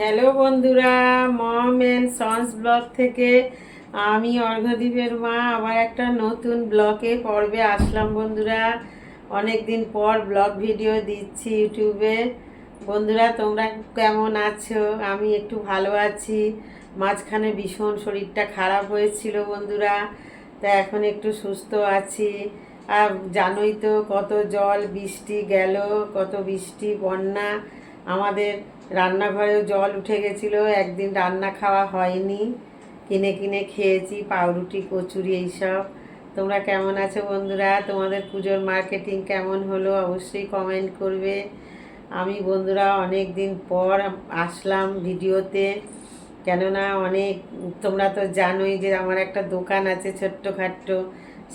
Hello বন্ধুরা, মম and sons blog থেকে আমি অর্ঘদ্বীপের মা। আবার একটা নতুন ব্লগে পর্বে আসলাম বন্ধুরা। অনেক দিন পর ব্লগ ভিডিও দিচ্ছি ইউটিউবে। বন্ধুরা, তোমরা কেমন আছো? আমি একটু ভালো আছি। মাঝখানে ভীষণ শরীরটা খারাপ হয়েছিল বন্ধুরা, তা এখন একটু সুস্থ আছি। আর জানোই তো, কত জল বৃষ্টি গেল, কত বৃষ্টি, বন্যা। আমাদের রান্নাঘরেও জল উঠে গেছিল, একদিন রান্না খাওয়া হয়নি। কিনে কিনে খেয়েছি, পাউরুটি, কচুরি এইসব। তোমরা কেমন আছো বন্ধুরা? তোমাদের পুজোর মার্কেটিং কেমন হলো অবশ্যই কমেন্ট করবে। আমি বন্ধুরা অনেক দিন পর আসলাম ভিডিওতে। কেননা অনেক, তোমরা তো জানোই যে আমার একটা দোকান আছে ছোট্টখাট্ট।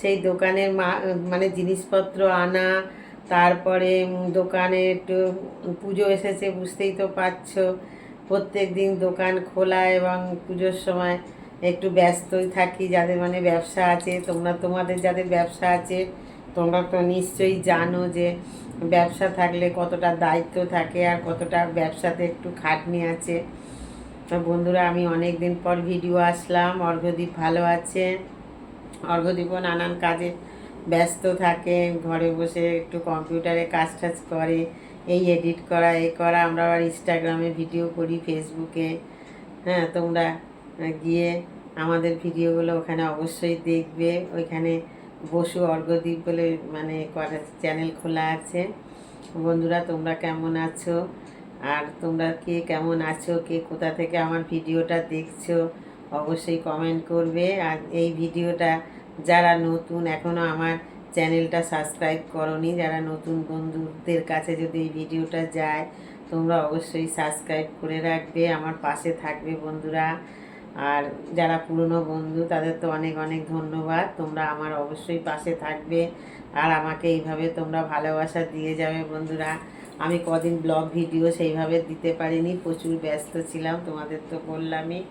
সেই দোকানের মা মানে জিনিসপত্র আনা তারপরে দোকানে একটু পুজো এসেছে বুঝতেই তো পারছ। প্রত্যেক দিন দোকান খোলা এবং পুজোর সময় একটু ব্যস্তই থাকি, যাদের মানে ব্যবসা আছে, তোমরা তোমাদের যাদের ব্যবসা আছে, তোমরা তো নিশ্চয়ই জানো যে ব্যবসা থাকলে কতটা দায়িত্ব থাকে আর কতটা ব্যবসাতে একটু খাটনি আছে। তো বন্ধুরা, আমি অনেক দিন পর ভিডিও আসলাম। অর্ঘদ্বীপ ভালো আছে। অর্ঘদ্বীপও নানান কাজে ব্যস্ত থাকে, ঘরে বসে একটু কম্পিউটারে কাজ টাজ করে, এই এডিট করা এই করা। আমরা আবার ইনস্টাগ্রামে ভিডিও করি ফেসবুকে হ্যাঁ তোমরা গিয়ে আমাদের ভিডিওগুলো ওখানে অবশ্যই দেখবে। ওইখানে বসু অর্ঘদ্বীপ বলে মানে কটা চ্যানেল খোলা আছে। বন্ধুরা, তোমরা কেমন আছো? আর তোমরা কে কেমন আছো? কে কোথা থেকে আমার ভিডিওটা দেখছ? অবশ্যই কমেন্ট করবে। আর এই ভিডিওটা যারা নতুন এখনও আমার চ্যানেলটা সাবস্ক্রাইব করনি, যারা নতুন বন্ধুদের কাছে যদি এই ভিডিওটা যায়, তোমরা অবশ্যই সাবস্ক্রাইব করে রাখবে, আমার পাশে থাকবে বন্ধুরা। আর যারা পুরনো বন্ধু, তাদের তো অনেক অনেক ধন্যবাদ, তোমরা আমার অবশ্যই পাশে থাকবে। আর আমাকে এইভাবে তোমরা ভালোবাসা দিয়ে যাবে বন্ধুরা। আমি কদিন ব্লগ ভিডিও সেইভাবে দিতে পারিনি, প্রচুর ব্যস্ত ছিলাম, তোমাদের তো বললামই।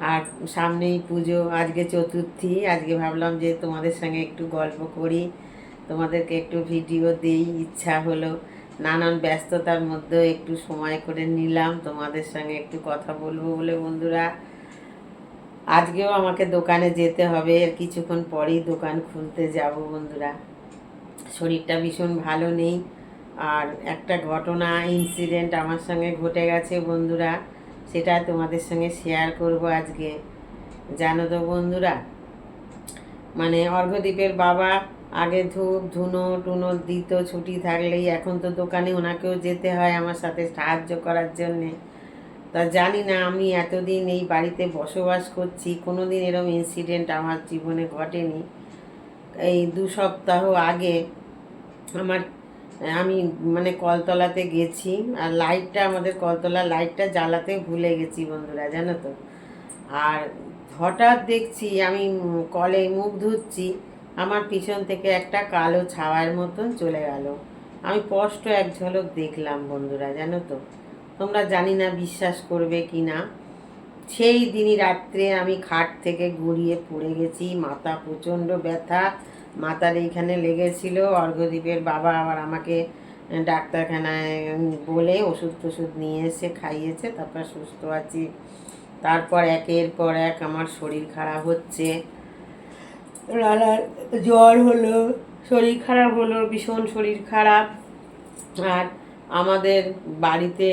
আর সামনেই পুজো, আজকে চতুর্থী, আজকে ভাবলাম যে তোমাদের সঙ্গে একটু গল্প করি, তোমাদেরকে একটু ভিডিও দেই, ইচ্ছা হলো। নানান ব্যস্ততার মধ্যেও একটু সময় করে নিলাম, তোমাদের সঙ্গে একটু কথা বলব বলে বন্ধুরা। আজকেও আমাকে দোকানে যেতে হবে আর কিছুক্ষণ পরেই দোকান খুলতে যাব বন্ধুরা। শরীরটা ভীষণ ভালো নেই, আর একটা ঘটনা ইনসিডেন্ট আমার সঙ্গে ঘটে গেছে বন্ধুরা। সেটা তোমাদের সঙ্গে শেয়ার করব আজকে। জানো তো বন্ধুরা মানে অর্ঘদ্বীপের বাবা আগে ধূপ, ধুনো, টুনো দিত, ছুটি থাকলেই। এখন তো দোকানে ওনাকেও যেতে হয় আমার সাথে সাহায্য করার জন্যে। তা জানি না, আমি এতদিন এই বাড়িতে বসবাস করছি কোনো দিন এরকম ইনসিডেন্ট আমার জীবনে ঘটেনি। এই দু সপ্তাহ আগে আমার আমি মানে কলতলাতে গেছি, আর লাইটটা আমাদের কলতলা লাইটটা জ্বালাতে ভুলে গেছি বন্ধুরা, জানো তো? আর হঠাৎ দেখছি, আমি কলে মুখ ধুচ্ছি, আমার পিছন থেকে একটা কালো ছাওয়ার মতন চলে গেল। আমি স্পষ্ট এক ঝলক দেখলাম বন্ধুরা, জানো তো? তোমরা জানি না বিশ্বাস করবে কি না? সেই দিনই রাত্রে আমি খাট থেকে গুড়িয়ে পড়ে গেছি, মাথা প্রচণ্ড ব্যথা মাথার এইখানে লেগেছিল অর্ঘদ্বীপের বাবা আবার আমাকে ডাক্তারখানায় বলে ওষুধ টষুধ নিয়ে এসে খাইয়েছে তারপর সুস্থ আছি। তারপর একের পর এক আমার শরীর খারাপ হচ্ছে। নানা জ্বর হলো শরীর খারাপ হলো ভীষণ শরীর খারাপ। আর আমাদের বাড়িতে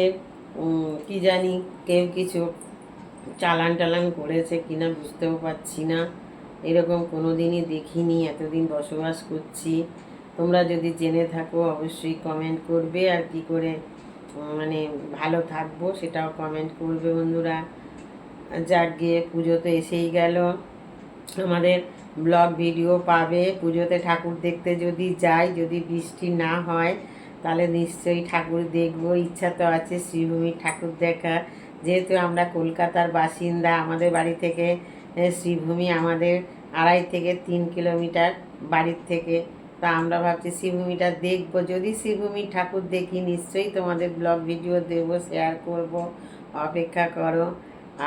কি জানি কেউ কিছু চালান টালান করেছে কিনা বুঝতেও পারছি না। এরকম কোনো দিনই দেখিনি, এতদিন বসবাস করছি। তোমরা যদি জেনে থাকো, অবশ্যই কমেন্ট করবে। আর কি করে মানে ভালো থাকব সেটাও কমেন্ট করবে বন্ধুরা। যাক গিয়ে, পুজো তো এসেই গেল। আমাদের ব্লগ ভিডিও পাবে। পুজোতে ঠাকুর দেখতে যদি যাই, যদি বৃষ্টি না হয়, তাহলে নিশ্চয়ই ঠাকুর দেখব। ইচ্ছা তো আছে শ্রীভূমির ঠাকুর দেখা যেহেতু আমরা কলকাতার বাসিন্দা, আমাদের বাড়ি থেকে শ্রীভূমি আমাদের আড়াই থেকে তিন কিলোমিটার বাড়ির থেকে। তা আমরা ভাবছি শ্রীভূমিটা দেখব। যদি শ্রীভূমি ঠাকুর দেখি, নিশ্চয়ই তোমাদের ব্লগ ভিডিও দেবো শেয়ার করব, অপেক্ষা করো।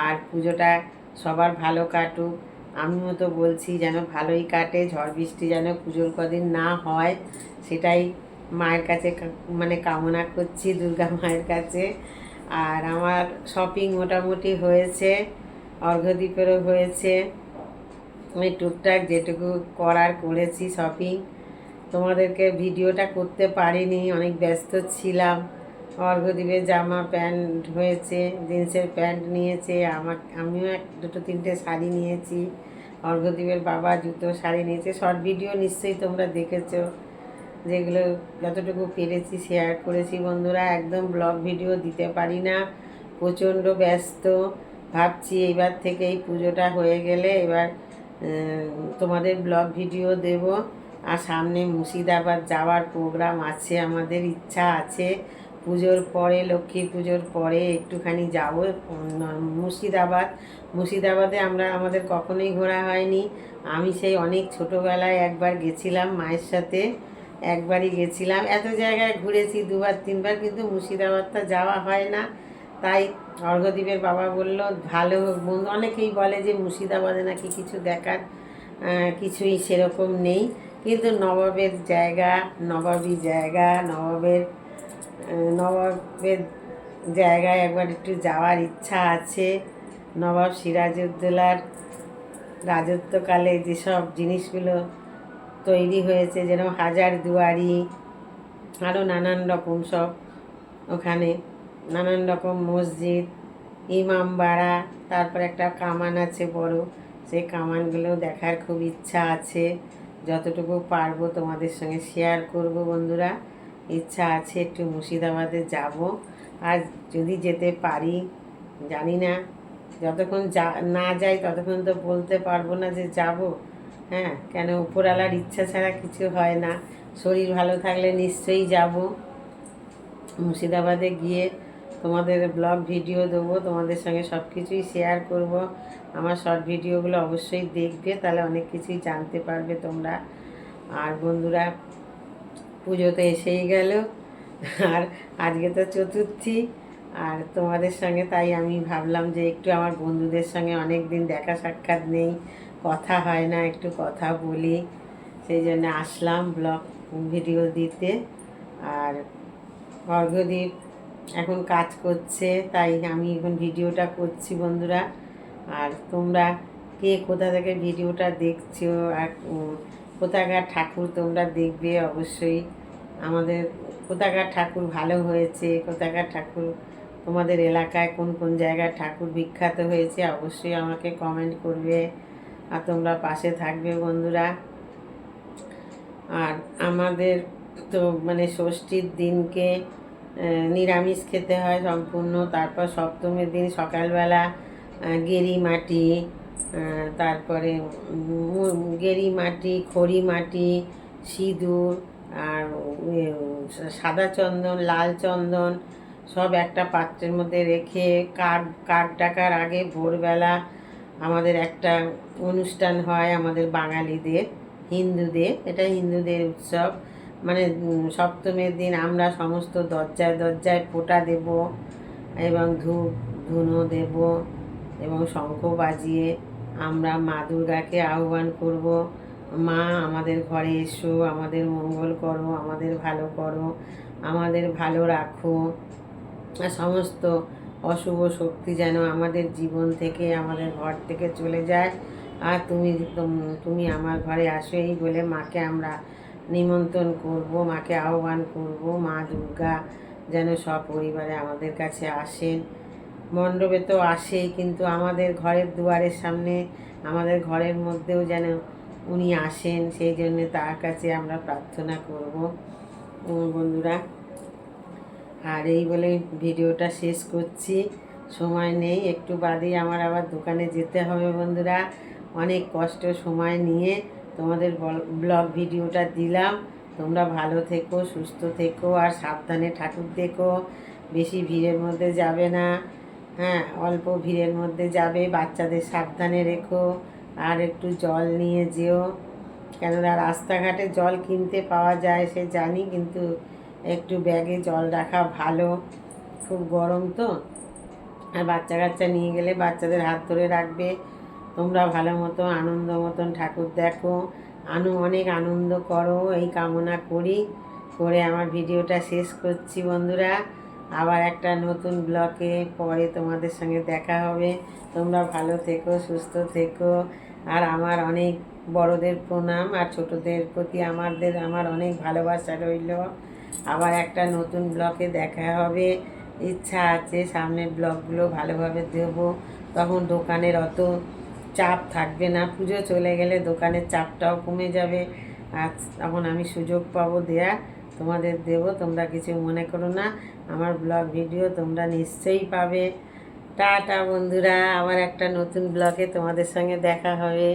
আর পুজোটা সবার ভালো কাটুক। আমিও তো বলছি যেন ভালোই কাটে, ঝড় বৃষ্টি যেন পুজোর কদিন না হয়, সেটাই মায়ের কাছে মানে কামনা করছি দুর্গা মায়ের কাছে। আর আমার শপিং মোটামুটি হয়েছে। অর্ঘদ্বীপেরও হয়েছে। আমি টুকটাক যেটুকু করার করেছি শপিং তোমাদেরকে ভিডিওটা করতে পারিনি, অনেক ব্যস্ত ছিলাম। অর্ঘদ্বীপের জামা প্যান্ট হয়েছে, জিন্সের প্যান্ট নিয়েছে, আমার, আমিও এক, দুটো, তিনটে শাড়ি নিয়েছি। অর্ঘদ্বীপের বাবা জুতো, শাড়ি নিয়েছে। শর্ট ভিডিও নিশ্চয়ই তোমরা দেখেছ, যেগুলো যতটুকু পেরেছি শেয়ার করেছি। বন্ধুরা, একদম ব্লগ ভিডিও দিতে পারি না। প্রচণ্ড ব্যস্ত। ভাবছি এইবার থেকে এই পুজোটা হয়ে গেলে এবার তোমাদের ব্লগ ভিডিও দেব। আর সামনে মুর্শিদাবাদ যাওয়ার প্রোগ্রাম আছে, আমাদের ইচ্ছা আছে। পুজোর পরে লক্ষ্মী পুজোর পরে একটুখানি যাব। মুর্শিদাবাদ, মুর্শিদাবাদে আমরা, আমাদের কখনোই ঘোরা হয়নি। আমি সেই অনেক ছোটোবেলায় একবার গেছিলাম মায়ের সাথে, একবারই গেছিলাম। এত জায়গায় ঘুরেছি দুবার, তিনবার, কিন্তু মুর্শিদাবাদটা যাওয়া হয় না। তাই অর্ঘদ্বীপের বাবা বলল, ভালো অনেকেই বলে যে মুর্শিদাবাদে নাকি কিছু দেখার কিছুই সেরকম নেই। কিন্তু নবাবের জায়গা, নবাবী জায়গা, নবাবের নবাবের জায়গায় একবার একটু যাওয়ার ইচ্ছা আছে। নবাব সিরাজউদ্দৌলার রাজত্বকালে যেসব জিনিসগুলো তৈরি হয়েছে যেন হাজার দুয়ারি আরও নানান রকম সব ওখানে নানান রকম মসজিদ ইমামবাড়া তারপর একটা কামান আছে বড়। সেই কামানগুলো দেখার খুব ইচ্ছা আছে। যতটুকু পারব তোমাদের সঙ্গে শেয়ার করব বন্ধুরা। ইচ্ছা আছে একটু মুর্শিদাবাদে যাব। আর যদি যেতে পারি, জানি না। যতক্ষণ যা, না যাই ততক্ষণ তো বলতে পারব না যে যাব। হ্যাঁ কেন উপরওয়ালার ইচ্ছা ছাড়া কিছু হয় না। শরীর ভালো থাকলে নিশ্চয়ই যাব। মুর্শিদাবাদে গিয়ে তোমাদের ব্লগ ভিডিও দেবো, তোমাদের সঙ্গে সব কিছুই শেয়ার করব। আমার শর্ট ভিডিওগুলো অবশ্যই দেখবে, তাহলে অনেক কিছুই জানতে পারবে তোমরা। আর বন্ধুরা, পুজো তো এসেই গেল। আর আজকে তো চতুর্থী, আর তোমাদের সঙ্গে তাই আমি ভাবলাম যে একটু আমার বন্ধুদের সঙ্গে অনেক দিন দেখা সাক্ষাৎ নেই, কথা হয় না, একটু কথা বলি। সেই জন্য আসলাম ব্লগ ভিডিও দিতে। আর অর্ঘদ্বীপ এখন কাজ করছে, তাই আমি এখন ভিডিওটা করছি বন্ধুরা। আর তোমরা কে কোথা থেকে ভিডিওটা দেখছ আর কোথাকার ঠাকুর তোমরা দেখবে অবশ্যই। আমাদের কোথাকার ঠাকুর ভালো হয়েছে, কোথাকার ঠাকুর তোমাদের এলাকায় কোন কোন জায়গায় ঠাকুর বিখ্যাত হয়েছে অবশ্যই আমাকে কমেন্ট করবে। আর তোমরা পাশে থাকবে বন্ধুরা। আর আমাদের তো মানে ষষ্ঠীর দিনকে নিরামিষ খেতে হয় সম্পূর্ণ। তারপর সপ্তমীর দিন সকালবেলা গেরি মাটি তারপরে গেরি মাটি, খড়ি মাটি, সিঁদুর আর সাদা চন্দন, লাল চন্দন সব একটা পাত্রের মধ্যে রেখে কাক কাক ডাকার আগে ভোরবেলা আমাদের একটা অনুষ্ঠান হয় আমাদের বাঙালিদের, হিন্দুদের। এটা হিন্দুদের উৎসব। মানে সপ্তমীর দিন আমরা সমস্ত দরজায় দরজায় ফোঁটা দেব এবং ধূপ ধুনো দেব এবং শঙ্খ বাজিয়ে আমরা মা দুর্গাকে আহ্বান করব, মা, আমাদের ঘরে এসো, আমাদের মঙ্গল করো, আমাদের ভালো করো, আমাদের ভালো রাখো। সমস্ত অশুভ শক্তি যেন আমাদের জীবন থেকে, আমাদের ঘর থেকে চলে যায়। আর তুমি তুমি আমার ঘরে আসো, এই বলে মাকে আমরা নিমন্ত্রণ করব, মাকে আহ্বান করব, মা দুর্গা যেন সপরিবারে আমাদের কাছে আসেন। মণ্ডপে তো আসেই, কিন্তু আমাদের ঘরের দুয়ারের সামনে, আমাদের ঘরের মধ্যেও যেন উনি আসেন, সেই জন্য তার কাছে আমরা প্রার্থনা করব। বন্ধুরা, আর এই বলে ভিডিওটা শেষ করছি। সময় নেই, একটু বাদেই আমার আবার দোকানে যেতে হবে বন্ধুরা। অনেক কষ্ট সময় নিয়ে তোমাদের ব্লগ ভিডিওটা দিলাম। তোমরা ভালো থেকো, সুস্থ থেকো, আর সাবধানে ঠাকুর দেখো। বেশি ভিড়ের মধ্যে যাবে না। হ্যাঁ অল্প ভিড়ের মধ্যে যাবে। বাচ্চাদের সাবধানে রেখো। আর একটু জল নিয়ে যেও। কেননা রাস্তাঘাটে জল কিনতে পাওয়া যায়, সে জানি, কিন্তু একটু ব্যাগে জল রাখা ভালো। খুব গরম তো। আর বাচ্চা কাচ্চা নিয়ে গেলে বাচ্চাদের হাত ধরে রাখবে। তোমরা ভালো মতো, আনন্দ মতন ঠাকুর দেখো। আনু, অনেক আনন্দ করো, এই কামনা করি। করে আমার ভিডিওটা শেষ করছি বন্ধুরা। আবার একটা নতুন ব্লকে পরে তোমাদের সঙ্গে দেখা হবে। তোমরা ভালো থেকো, সুস্থ থেকো। আর আমার অনেক বড়দের প্রণাম, আর ছোটদের প্রতি আমাদের, আমার অনেক ভালোবাসা রইল। আবার একটা নতুন ব্লকে দেখা হবে। ইচ্ছা আছে সামনের ব্লগগুলো ভালোভাবে দেবো। তখন দোকানের অত চাপ থাকবে না। পুজো চলে গেলে দোকানের চাপটাও কমে যাবে। আজ তখন আমি সুযোগ পাবো দেয়া। তোমাদের দেব, তোমরা কিছু মনে করো না। আমার ব্লগ ভিডিও তোমরা নিশ্চয়ই পাবে। টাটা বন্ধুরা, আবার একটা নতুন ব্লগে তোমাদের সঙ্গে দেখা হবে।